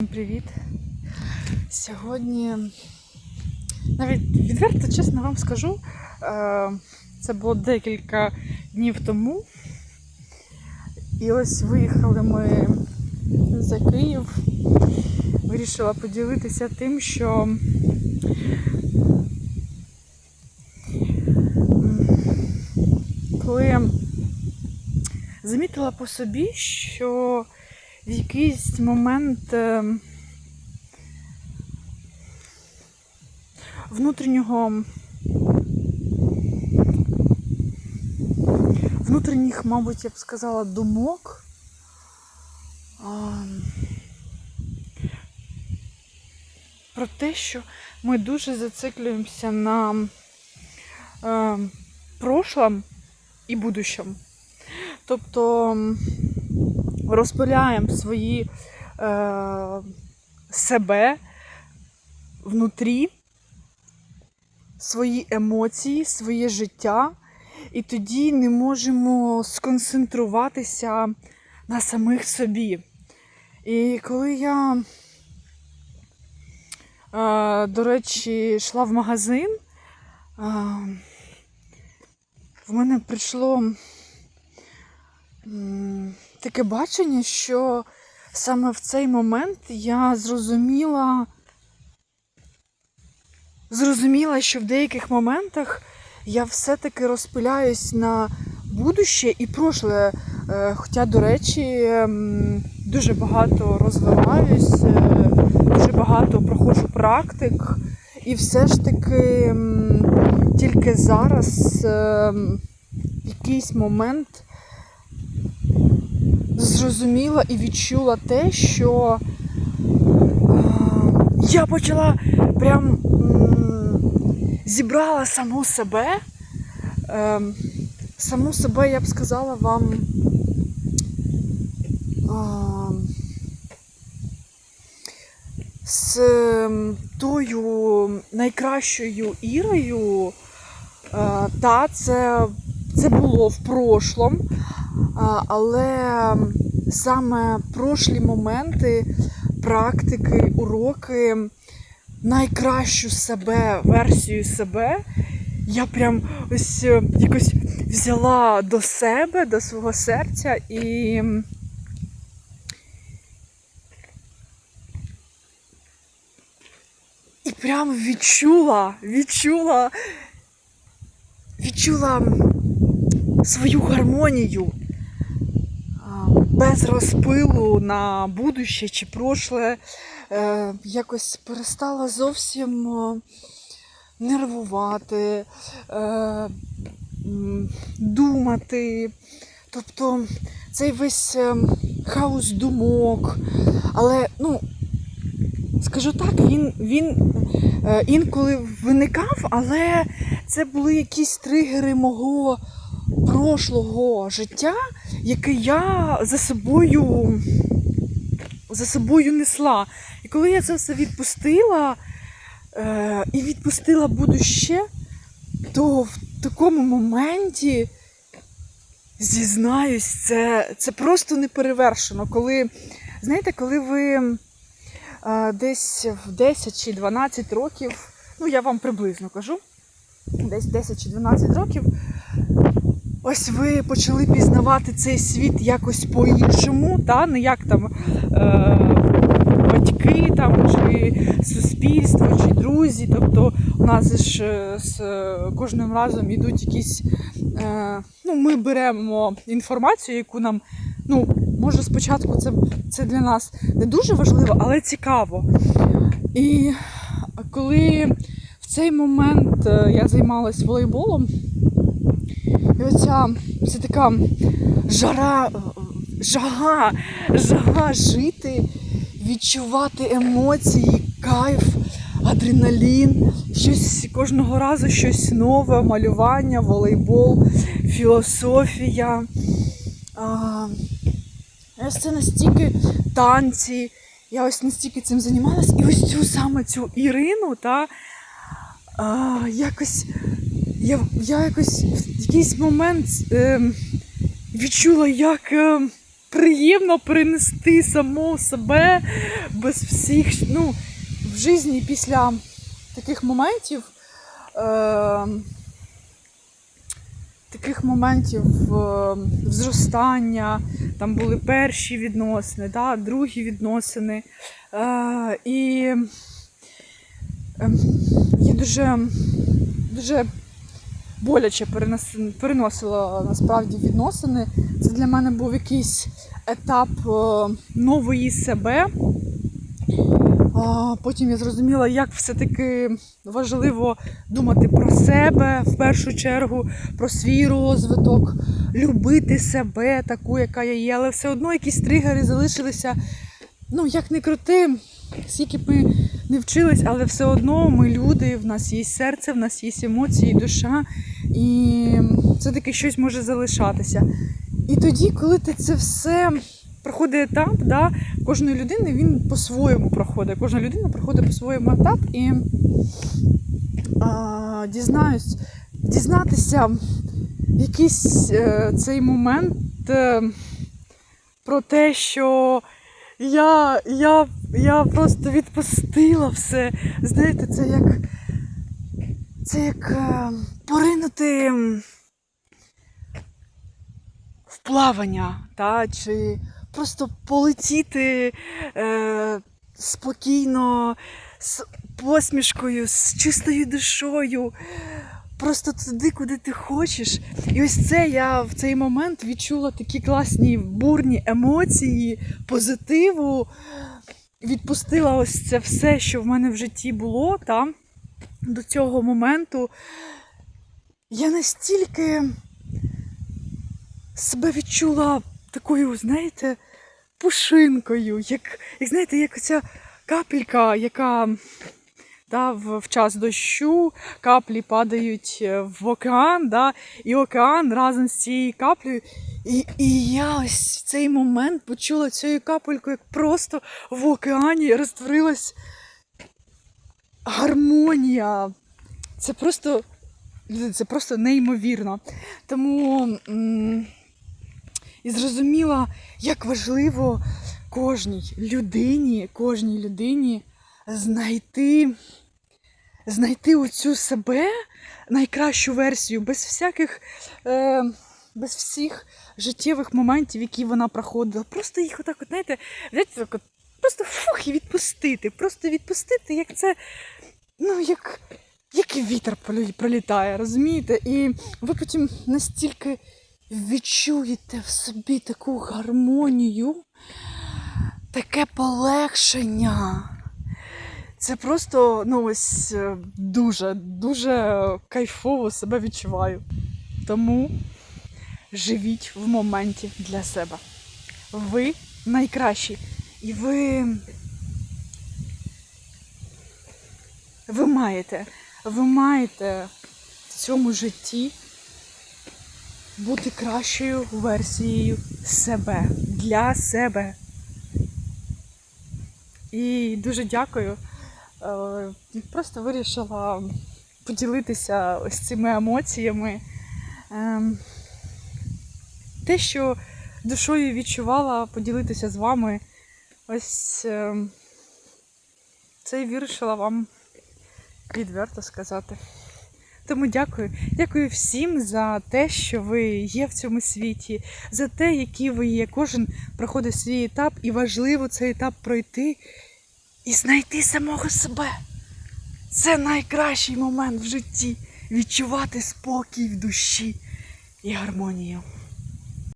Всім Привіт! Сьогодні, навіть відверто, чесно вам скажу, е, це було декілька днів тому. І ось виїхали ми за Київ. Вирішила поділитися тим, що коли замітила по собі, що в якийсь момент е, внутрішнього внутрішніх, мабуть, я б сказала, думок. Про те, що ми дуже зациклюємося на е, прошлом і будущем. Тобто розпиляємо свої е, себе внутрі, свої емоції, своє життя, і тоді не можемо сконцентруватися на самих собі. І коли я, е, до речі, йшла в магазин, е, в мене прийшло таке бачення, що саме в цей момент я зрозуміла, зрозуміла, що в деяких моментах я все-таки розпиляюсь на будуще і прошле. Е, Хоча, до речі, дуже багато розвиваюсь, е, дуже багато проходжу практик, і все ж таки тільки зараз е, м, в якийсь момент зрозуміла і відчула те, що е, я почала прям зібрала саму себе. Е, саму себе, я б сказала вам. е, з тою найкращою Ірою, та це, це було в прошлом, але саме прошлі моменти, практики, уроки, найкращу себе, версію себе, я прям ось е, якось взяла до себе, до свого серця і. І прям відчула, відчула, відчула свою гармонію без розпилу на будуще чи прошле. Е, Якось перестала зовсім е, нервувати, е, думати. Тобто цей весь хаос думок. Але, ну, скажу так, він, він інколи виникав, але це були якісь тригери мого прошлого життя, яке я за собою, за собою несла. І коли я це все відпустила е, і відпустила будуще, то в такому моменті, зізнаюсь, це, це просто неперевершено. Коли, знаєте, коли ви е, десь в 10 чи 12 років, ну я вам приблизно кажу, десь 10 чи 12 років, ось ви почали пізнавати цей світ якось по-іншому, та? не як там е, батьки там, чи суспільство, чи друзі. Тобто у нас ж е, з е, кожним разом йдуть якісь. Е, ну, ми беремо інформацію, яку нам, ну, може, спочатку це, це для нас не дуже важливо, але цікаво. І коли в цей момент е, я займалась волейболом, і оця це така жара, жага, жага жити, відчувати емоції, кайф, адреналін, щось кожного разу щось нове, малювання, волейбол, філософія. А, ось це настільки танці. Я ось настільки цим займалась. І ось цю саме цю Ірину, та а, якось я, я якось в якийсь момент ем, відчула, як ем, приємно перенести самого себе без всіх. Ну, в житті після таких моментів. Е- Таких моментів е, зростання, там були перші відносини, да, другі відносини. Е, і е, я дуже, дуже боляче переносила насправді відносини. Це для мене був якийсь етап е, нової себе. Потім я зрозуміла, як все-таки важливо думати про себе в першу чергу, про свій розвиток, любити себе таку, яка я є, але все одно якісь тригери залишилися. Ну, як не крути, скільки б ми не вчились, але все одно ми люди, в нас є серце, в нас є емоції, душа, і це таки щось може залишатися. І тоді, коли ти це все проходить етап, да, кожної людини він по-своєму проходить. Кожна людина проходить по-своєму етап і а, дізнаюсь, дізнатися якийсь е, цей момент е, про те, що я, я, я просто відпустила все. Знаєте, це як, це як е, поринути в плавання, та, чи просто полетіти е, спокійно, з посмішкою, з чистою душою, просто туди, куди ти хочеш. І ось це я в цей момент відчула такі класні бурні емоції, позитиву. Відпустила ось це все, що в мене в житті було, та, до цього моменту. Я настільки себе відчула такою, знаєте, пушинкою, як, як знаєте, як оця капелька, яка да, в, в час дощу каплі падають е, в океан, да, і океан разом з цією каплею. І, і я ось в цей момент почула цією капелькою, як просто в океані розтворилась гармонія. Це просто, це просто неймовірно. Тому. і зрозуміла, як важливо кожній людині, кожній людині знайти, знайти оцю себе, найкращу версію, без всяких, е, без всіх життєвих моментів, які вона проходила. Просто їх отак, от, знаєте, взяти так от, просто фух і відпустити. Просто відпустити, як це, ну, як, як і вітер пролітає, розумієте? І ви потім настільки відчуєте в собі таку гармонію, таке полегшення. Це просто ну ось е, дуже, дуже кайфово себе відчуваю. Тому живіть в моменті для себе. Ви найкращі. І ви. Ви маєте, ви маєте в цьому житті бути кращою версією себе для себе. І дуже дякую. Е, Просто вирішила поділитися ось цими емоціями. Те, що душою відчувала, поділитися з вами. Ось ем, це вирішила вам відверто сказати. Тому дякую. Дякую всім за те, що ви є в цьому світі, за те, які ви є. Кожен проходить свій етап, і важливо цей етап пройти і знайти самого себе. Це найкращий момент в житті відчувати спокій в душі і гармонію.